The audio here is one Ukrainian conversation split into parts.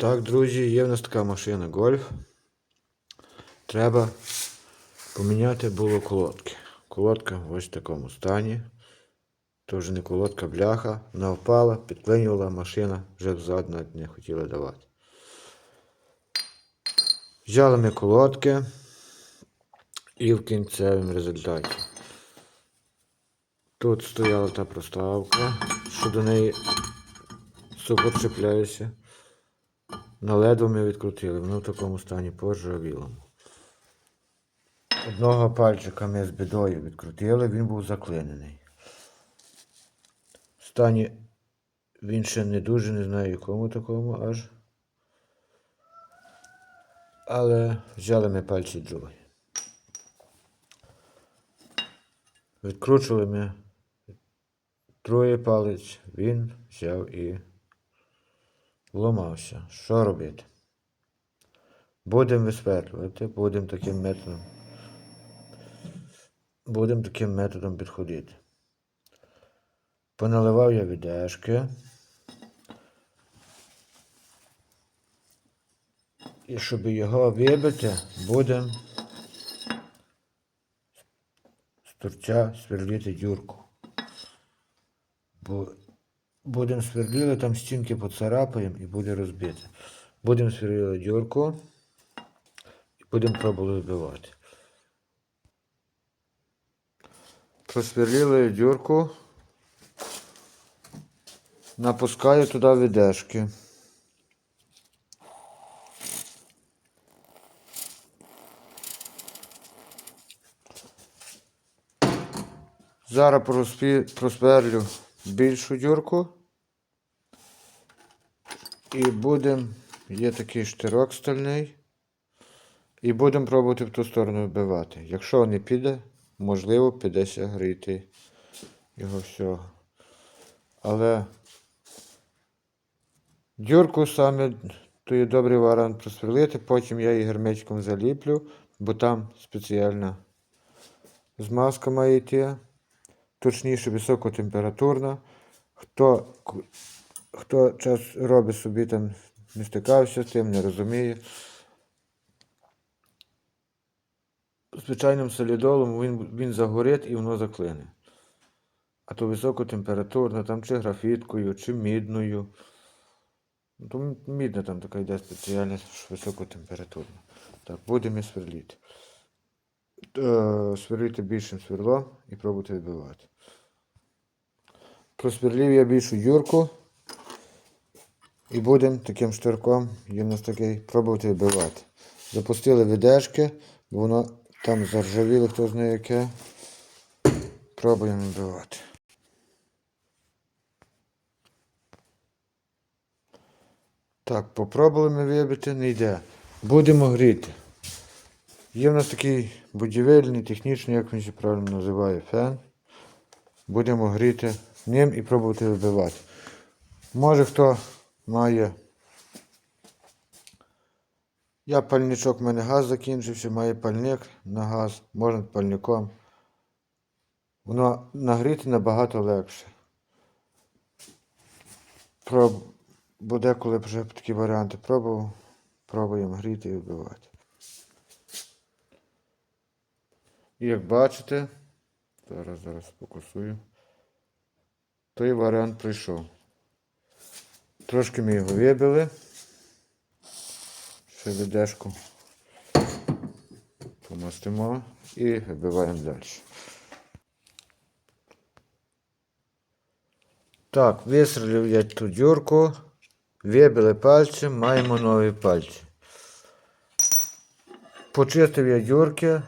Так, друзі, є в нас така машина гольф. Треба поміняти було колодки. Колодка ось в такому стані. То вже не колодка, бляха. Вона впала, підклинювала машина, вже взад навіть не хотіла давати. Взяли ми колодки і в кінцевому результаті. Тут стояла та проставка, що до неї сухо чіпляюся. На ледве ми відкрутили, воно в такому стані поржавілому. Одного пальчика ми з бідою відкрутили, він був заклинений. В стані він ще не дуже, не знаю якому такому аж. Але взяли ми пальці другий. Відкручували ми другий палець, він взяв і Ламався. Що робити? Будемо висверлювати, будемо таким методом. Будемо таким методом підходити. Поналивав я відешки. І щоб його вибити, будемо з торця сверлити дюрку. Бо Будемо сверлили, там стінки поцарапаємо і буде розбите. Будемо сверлили дюрку і будемо пробувати вбивати. Просверлили дюрку. Напускаю туди відешки. Зараз проспі- просверлю більшу дюрку. І будемо, є такий штирок стальний. І будемо пробувати в ту сторону вбивати. Якщо не піде, можливо, підеся гріти його всього. Але дюрку саме то є добрий варіант просверлити, потім я її герметиком заліплю, бо там спеціальна змазка має йти. Точніше, високотемпературна. Хто хто час робить собі там, не стикався з тим, не розуміє. Звичайним солідолом він, він загорить і воно заклине. А то високотемпературна, там чи графіткою, чи мідною. Ну, То мідна там така йде спеціальна, що високотемпературна. Так, будемо сверлити. Е, Сверлити більшим сверлом і пробувати вибивати. Просверлив я більшу дюрку. І будемо таким штирком, є нас такий, пробувати вбивати. Запустили відешки, бо воно там заржавіло, хто знає яке. Пробуємо вбивати. Так, попробували ми вибити, не йде. Будемо гріти. Є в нас такий будівельний, технічний, як він правильно називає, фен. Будемо гріти ним і пробувати вибивати. Може хто має. Я пальничок, в мене газ закінчився, має пальник на газ, можна пальником. Воно нагріти набагато легше. Про... Буде, коли вже такі варіанти пробував, пробуємо гріти і вбивати. І як бачите, зараз зараз фокусую, той варіант прийшов. Трошки ми його вибили. Ще відешку помастимо і вибиваємо далі. Так, вистрілив я ту дюрку, вибили пальці, маємо нові пальці. Почистив я дюрки.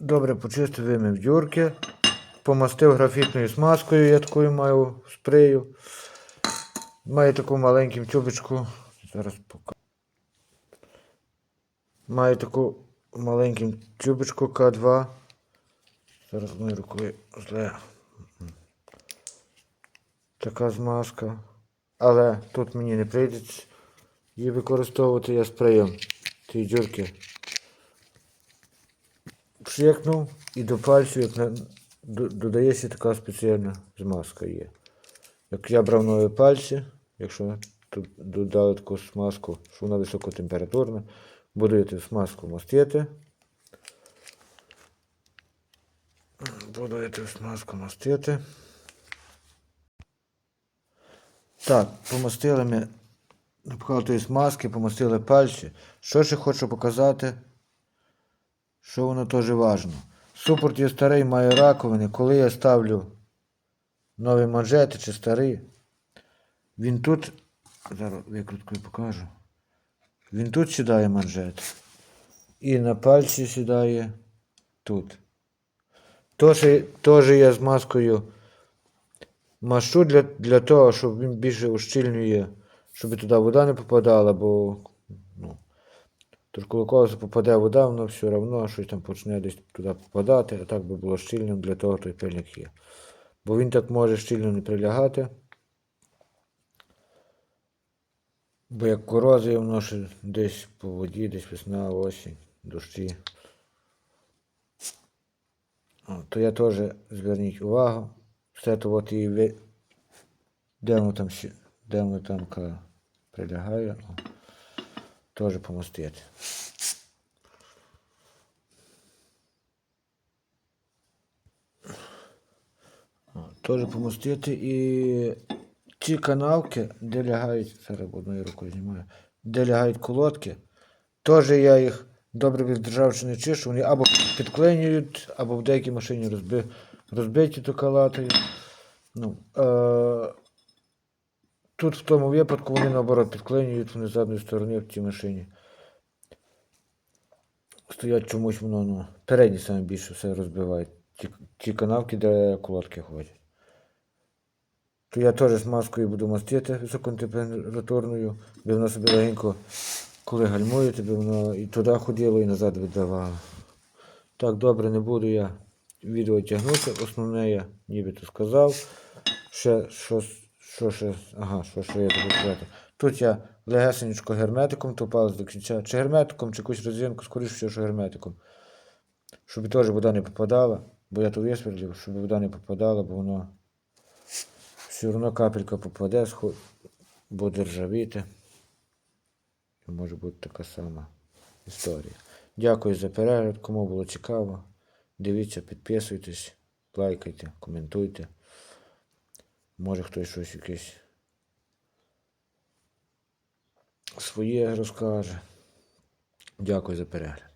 Добре почистив вимив дюрки. Помастив графітною смазкою, я такою маю спрею. Маю таку маленьку тюбочку. Зараз покажу. Маю таку маленьку тюбочку К2. Зараз моєю рукою зле. Така змазка. Але тут мені не прийдеться її використовувати я спреєм ті дюрки. Пшикнув і до пальцю, як на, додається така спеціальна змазка є. Як я брав нові пальці, якщо додали таку смазку, що вона високотемпературна, будете смазку мастити. Будете смазку мастити. Так, помастили ми напхали тої смазки, помастили пальці. Що ще хочу показати, що воно теж важно. Супорт є старий, має раковини. Коли я ставлю нові манжети чи старий, він тут, зараз викруткою покажу. Він тут сідає манжет. І на пальці сідає тут. Тож, я з маскою машу для, для того, щоб він більше ущільнює, щоб туди вода не попадала, бо тож коли колесо попаде вода, воно все одно щось там почне десь туди попадати, а так би було щільним, для того той пильник є. Бо він так може щільно не прилягати. Бо як корозія, воно ще десь по воді, десь весна, осінь, дощі. То я теж зверніть увагу. Все то от і ви... де воно там, ще- де воно там прилягає, о, теж помостити. Теж помостити і ці канавки, де лягають, зараз одною рукою знімаю, де лягають колодки, теж я їх добре від державчини чишу, вони або підклинюють, або в деякій машині розби, розбиті то калатають. Ну, е, тут в тому випадку вони наоборот підклинюють, вони з задньої сторони в цій машині. Стоять чомусь воно, ну, передні саме більше все розбивають. Ті, ті канавки, де колодки ходять. То я теж з маскою буду мастити високотемпературною, би воно собі легенько, коли гальмуєте, би воно і туди ходило, і назад видавало. Так, добре, не буду я відео тягнути. Основне я нібито сказав. Ще що, що ще, ага, що ще буду сказати. Тут я легесенечко герметиком топав до кінця. Чи герметиком, чи якусь резинку, скоріше що герметиком. Щоб теж вода не попадала, бо я то висверлив, щоб вода не попадала, бо воно все одно капелька попаде, буде ржавіти. Може бути така сама історія. Дякую за перегляд. Кому було цікаво. Дивіться, підписуйтесь, лайкайте, коментуйте. Може хтось щось якесь своє розкаже. Дякую за перегляд.